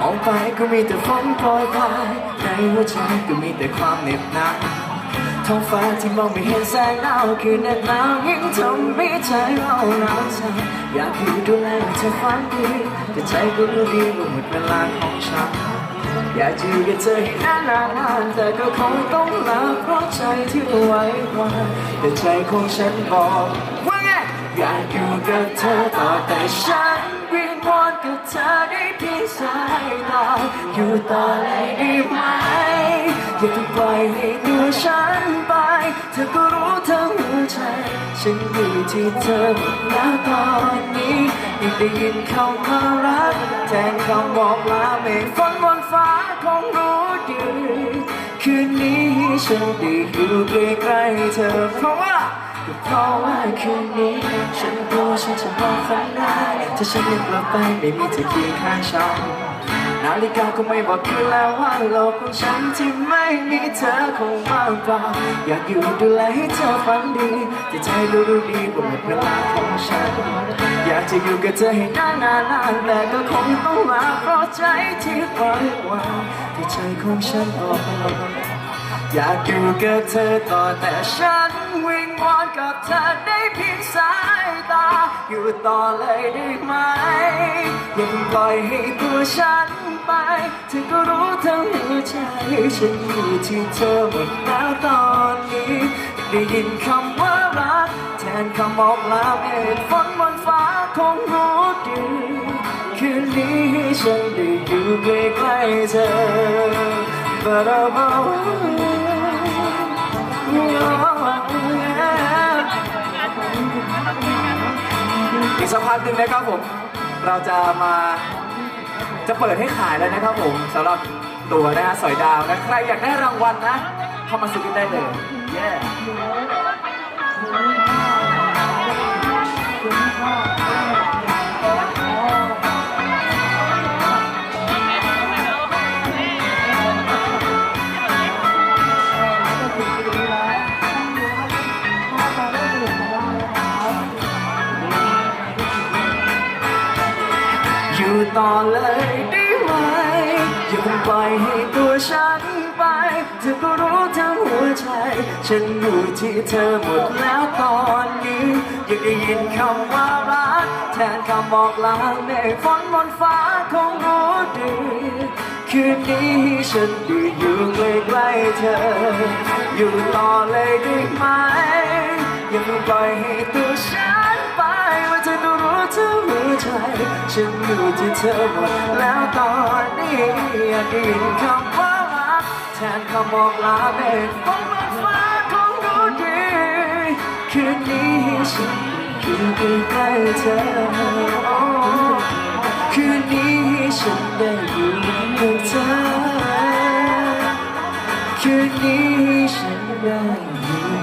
มองไปก็มีแต่ฝนโปรยปลายในหัวใจก็มีแต่ความเหน็บหนาวท้องฟ้าที่มองไม่เห็นแสงดาวคือเหน็บหนาวยิ่งทำให้ใจเราหนาวสั่นอยากอยู่ดูแลเธอฝันดีแต่ใจก็รู้ดีว่าหมดเวลาของฉันอยากอยู่กับเธอให้นานๆแต่ก็คงต้องลาเพราะใจที่ไว้วันแต่ใจของฉันบอกว่าไงอยากอยู่กับเธอต่อแต่ฉัน สายตาอยู่ต่อเลยได้ไหมอย่าปล่อยให้ตัวฉันไป เธอก็รู้ทั้งหัวใจ ฉันอยู่ที่เธอมดแล้วตอนนี้ยังได้ยินคำว่ารัก แทนคำบอกลาเมฆฝนบนฟ้าคงรู้ดีคืนนี้ฉันได้อยู่ใกล้ๆเธอเพราะว่า ก็เพราะว่าคืนนี้ ฉันรู้ฉันจะมองฝันได้ถ้าฉันยังกลับไปไม่มีเธอเคียงข้างฉันนาฬิกาก็ไม่บอกคืนแล้วว่าโลกของฉันที่ไม่มีเธอคงว่างเปล่าอยากอยู่ดูแลให้เธอฝันดีแต่ใจรู้รู้ดีว่าหมดเวลาของฉัน อยากจะอยู่กับเธอให้นานนานๆแต่ก็คงต้องลาเพราะใจที่ปล่อยวางที่ใจของฉันบอกอยากอยู่กับเธอต่อแต่ฉัน วิงวอนกับเธอได้เพียงสายตา อยู่ต่อเลยได้ไหมอย่าเพิ่งปล่อยให้ตัวฉันไปเธอก็รู้ทั้งหัวใจฉันอยู่ที่เธอหมดแล้วตอนนี้ ได้ยินคำว่ารัก แทนคำบอกลาเมฆฝนบนฟ้าคงรู้ดีคืนนี้ฉันได้อยู่ใกล้ๆเธอ But I'm alone กสักพักหนึ่งนะครับผม เราจะมาจะเปิดให้ขายแล้วนะครับผมสำหรับตัวนะฮะสอยดาวนะใครอยากได้รางวัลนะเข้ามาซื้อกันได้เลยเต่อเลยได้ไหม อย่าเพิ่งปล่อยให้ตัวฉันไป เธอก็รู้ทั้งหัวใจ ฉันอยู่ที่เธอหมดแล้วตอนนี้ อยังได้ยินคำว่ารัก แทนคำบอกลาเมฆฝนบนฟ้าคงรู้ดี คืนนี้ฉันได้อยู่ใกล้ๆเธอ อยู่ต่อเลยได้ไหม อย่าเพิ่งปล่อยให้ตัว ฉันอยู่ที่เธอหมดแล้วตอนนี้อยากได้ยินคำว่ารักแทนคำบอกลาเมฆฝนบนฟ้าคงรู้ดีคืนนี้ฉันอยู่ใกล้เธอคืนนี้ฉันได้อยู่กับเธอคืนนี้ฉันได้อยู่